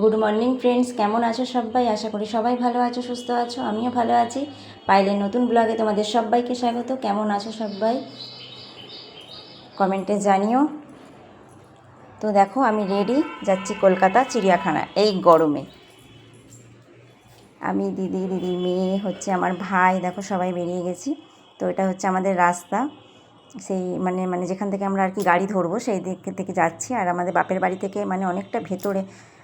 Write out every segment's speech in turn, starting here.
Good morning friends কেমন আছো সবাই? আশা করি সবাই ভালো আছো, সুস্থ আছো, আমিও ভালো আছি। পাইলের নতুন ব্লগে তোমাদের সবাইকে স্বাগত। কেমন আছো সবাই? কমেন্টে জানিও। তো দেখো, আমি রেডি যাচ্ছি কলকাতা চিড়িয়াখানা, এই গরমে। আমি দিদি দিদি মেয়ে হচ্ছে আমার ভাই, দেখো সবাই বেরিয়ে গেছি। তো এটা হচ্ছে আমাদের রাস্তা। সেই মানে মানে যেখান থেকে আমরা আর কি গাড়ি ধরবো, সেই দিক থেকে যাচ্ছি। আর আমাদের বাপের বাড়ি থেকে মানে অনেকটা ভেতরে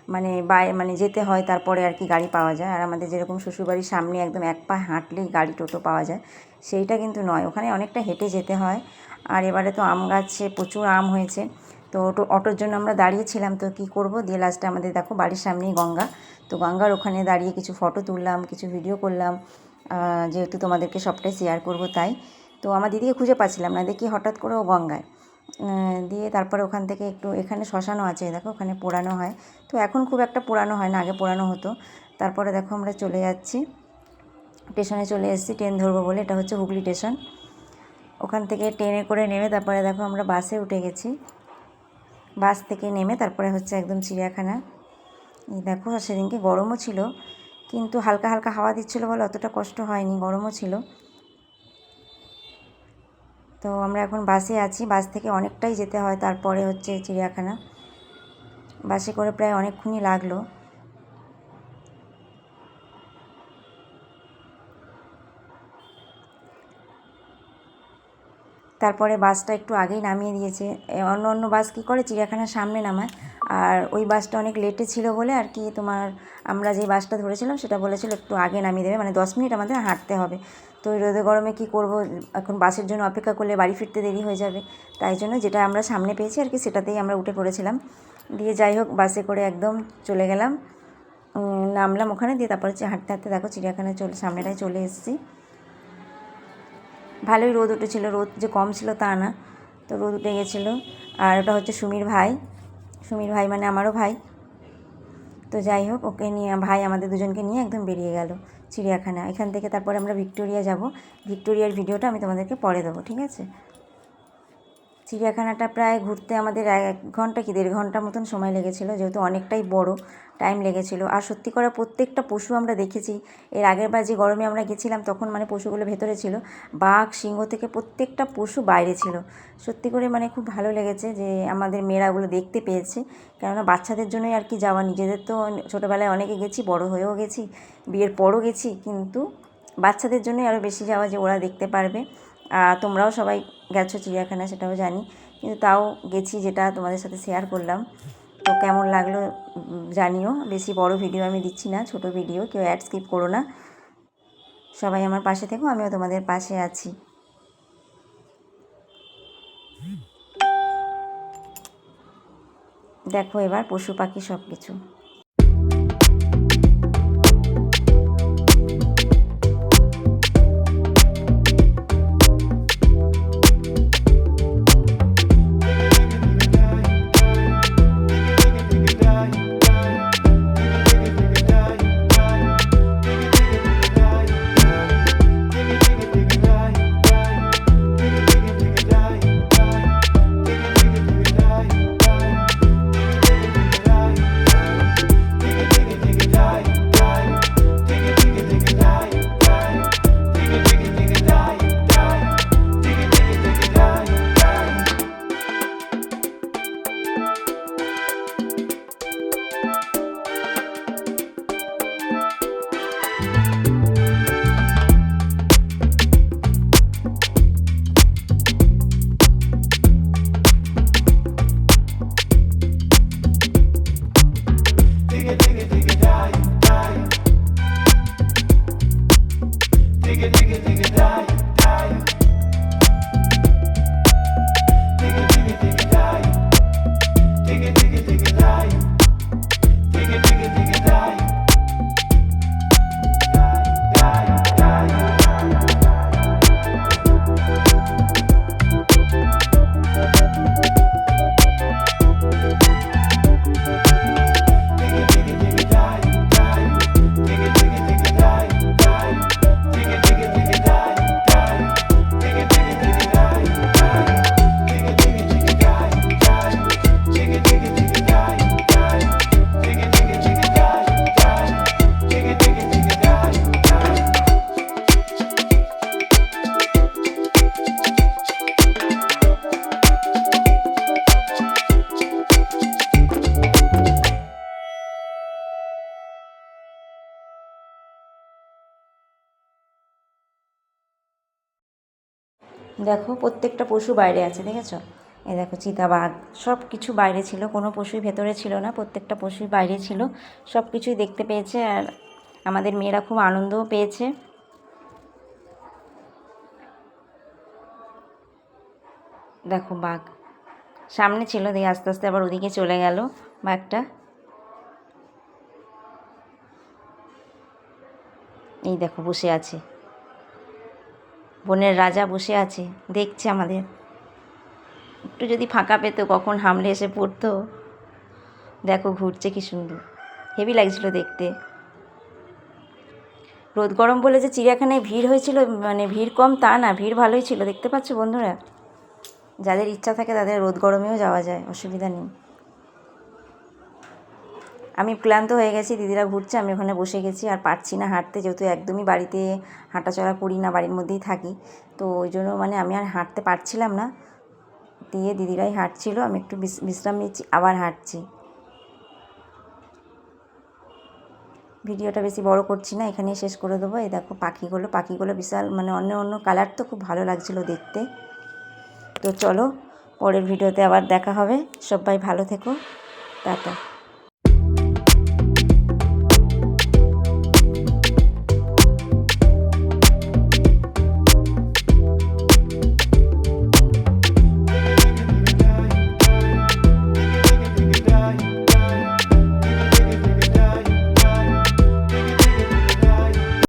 মানে বাই মানে যেতে হয়, তারপরে আর কি গাড়ি পাওয়া যায়। আর আমাদের যেরকম শ্বশুরবাড়ির সামনে একদম এক পা হাঁটলেই গাড়ি টোটো পাওয়া যায়, সেইটা কিন্তু নয়। ওখানে অনেকটা হেঁটে যেতে হয়। আর এবারে তো আম গাছে প্রচুর আম হয়েছে। তো অটো অটোর জন্য আমরা দাঁড়িয়েছিলাম। তো কি করব? দিয়ে লাস্টে আমাদের দেখো বাড়ির সামনেই গঙ্গা। তো গঙ্গার ওখানে দাঁড়িয়ে কিছু ফটো তুললাম, কিছু ভিডিও করলাম। যেহেতু তোমাদেরকে সবটাই শেয়ার করব তাই। তো আমার দিদিকে খুঁজে পাচ্ছিলাম না। দেখি হঠাৎ করে ও গঙ্গায়। দিয়ে তারপরে ওখান থেকে একটু, এখানে শ্মশানও আছে, দেখো ওখানে পোড়ানো হয়। তো এখন খুব একটা পোড়ানো হয় না, আগে পোড়ানো হতো। তারপরে দেখো আমরা চলে যাচ্ছি। স্টেশনে চলে এসেছি, ট্রেন ধরবো বলে, এটা হচ্ছে হুগলি স্টেশন। ওখান থেকে ট্রেনে করে নেমে তারপরে দেখো আমরা বাসে উঠে গেছি। বাস থেকে নেমে তারপরে হচ্ছে একদম চিড়িয়াখানা। এই দেখো সেদিনকে গরমও ছিল, কিন্তু হালকা হালকা হাওয়া দিচ্ছিল বলে অতটা কষ্ট হয়নি, গরমও ছিল। তো আমরা এখন বাসে আছি। বাস থেকে অনেকটাই যেতে হয়, তারপরে হচ্ছে চিড়িয়াখানা। বাসে করে প্রায় অনেকক্ষণই লাগল। তারপরে বাসটা একটু আগেই নামিয়ে দিয়েছে। অন্য অন্য বাস কী করে? চিড়িয়াখানার সামনে নামায়। আর ওই বাসটা অনেক লেটে ছিল বলে আর কি তোমার আমরা যে বাসটা ধরেছিলাম, সেটা বলেছিল একটু আগে নামিয়ে দেবে। মানে দশ মিনিট আমাদের হাঁটতে হবে। তো রোদে গরমে কী করব? এখন বাসের জন্য অপেক্ষা করলে বাড়ি ফিরতে দেরি হয়ে যাবে। তাই জন্য যেটা আমরা সামনে পেয়েছি আর কি, সেটাতেই আমরা উঠে পড়েছিলাম। দিয়ে যাই হোক, বাসে করে একদম চলে গেলাম। নামলাম ওখানে, দিয়ে তারপরে হচ্ছে হাঁটতে হাঁটতে দেখো চিড়িয়াখানায় চলে, সামনেটায় চলে এসেছি। ভালোই রোদ উঠেছিল, রোদ যে কম ছিল তা না, তো রোদ উঠে গেছিল। আর ওটা হচ্ছে সুমির ভাই। সুমির ভাই মানে আমারও ভাই। তো যাই হোক, ওকে নিয়ে, ভাই আমাদের দুজনকে নিয়ে একদম বেরিয়ে গেল। চিড়িয়াখানা। এখান থেকে তারপরে আমরা ভিক্টোরিয়া যাব। ভিক্টোরিয়ার ভিডিওটা আমি তোমাদেরকে পরে দেবো, ঠিক আছে? চিড়িয়াখানাটা প্রায় ঘুরতে আমাদের এক ঘণ্টা কি দেড় ঘণ্টা মতন সময় লেগেছিল, যেহেতু অনেকটাই বড় টাইম লেগেছিল। আর সত্যি করে প্রত্যেকটা পশু আমরা দেখেছি, এর আগের বার যে গরমে আমরা গেছিলাম তখন মানে পশুগুলো ভেতরে ছিল, বাঘ, সিংহ থেকে প্রত্যেকটা পশু বাইরে ছিল। সত্যি করে মানে খুব ভালো লেগেছে যে আমাদের মেয়েরা ওগুলো দেখতে পেয়েছে, কেননা বাচ্চাদের জন্যই আর কি যাওয়া, নিজেদের তো ছোটোবেলায় অনেকে গেছি, বড় হয়েও গেছি, বিয়ের পরও গেছি, কিন্তু বাচ্চাদের জন্যই আরও বেশি যাওয়া যে ওরা দেখতে পারবে। তোমরাও সবাই গেছো চিড়িয়াখানা সেটাও জানি। কিন্তু তাও গেছি যেটা তোমাদের সাথে শেয়ার করলাম। তো কেমন লাগল জানিও। বেশি বড় ভিডিও আমি দিচ্ছি না, ছোট ভিডিও কেউ অ্যাড স্কিপ করো না। সবাই আমার পাশে থেকো, আমিও তোমাদের পাশে আছি। দেখো এবার পশু পাখি সব কিছু দেখো, প্রত্যেকটা পশু বাইরে আছে, দেখেছ? এই দেখো, চিতাবাঘ সব কিছু বাইরে ছিল, কোনো পশুই ভেতরে ছিল না, প্রত্যেকটা পশুই বাইরে ছিল সব কিছুই দেখতে পেয়েছে, আর আমাদের মেয়েরা খুব আনন্দও পেয়েছে। দেখো, বাঘ, সামনে ছিল, দিয়ে আস্তে আস্তে আবার ওদিকে চলে গেল বাঘটা। এই দেখো, বসে আছে। বনের রাজা বসে আছে, দেখছে আমাদের। একটু যদি ফাঁকা পেতো, কখন হামলে এসে পড়তো। দেখো, ঘুরছে কি সুন্দর। হেভি লাগছিল দেখতে। রোদ গরম বলে যে চিড়িয়াখানায় ভিড় হয়েছিল মানে ভিড় কম তা না, ভিড় ভালোই ছিল। দেখতে পাচ্ছ বন্ধুরা? যাদের ইচ্ছা থাকে তাদের রোদ গরমেও যাওয়া যায়, অসুবিধা নেই। আমি ক্লান্ত হয়ে গেছি, দিদিরা ঘুরছে, আমি ওখানে বসে গেছি আর পারছি না হাঁটতে যেহেতু একদমই বাড়িতে হাঁটাচলা করি না, বাড়ির মধ্যেই থাকি। তো ওই জন্য মানে আমি আর হাঁটতে পারছিলাম না। দিয়ে দিদিরাই হাঁটছিল, আমি একটু বিশ্রাম নিচ্ছি, আবার হাঁটছি। ভিডিওটা বেশি বড় করছি না, এখানেই শেষ করে দেবো। এই দেখো পাখিগুলো পাখিগুলো বিশাল মানে অন্য অন্য কালার তো খুব ভালো লাগছিল দেখতে। তো চলো, পরের ভিডিওতে আবার দেখা হবে। সবাই ভালো থেকো। টাটা।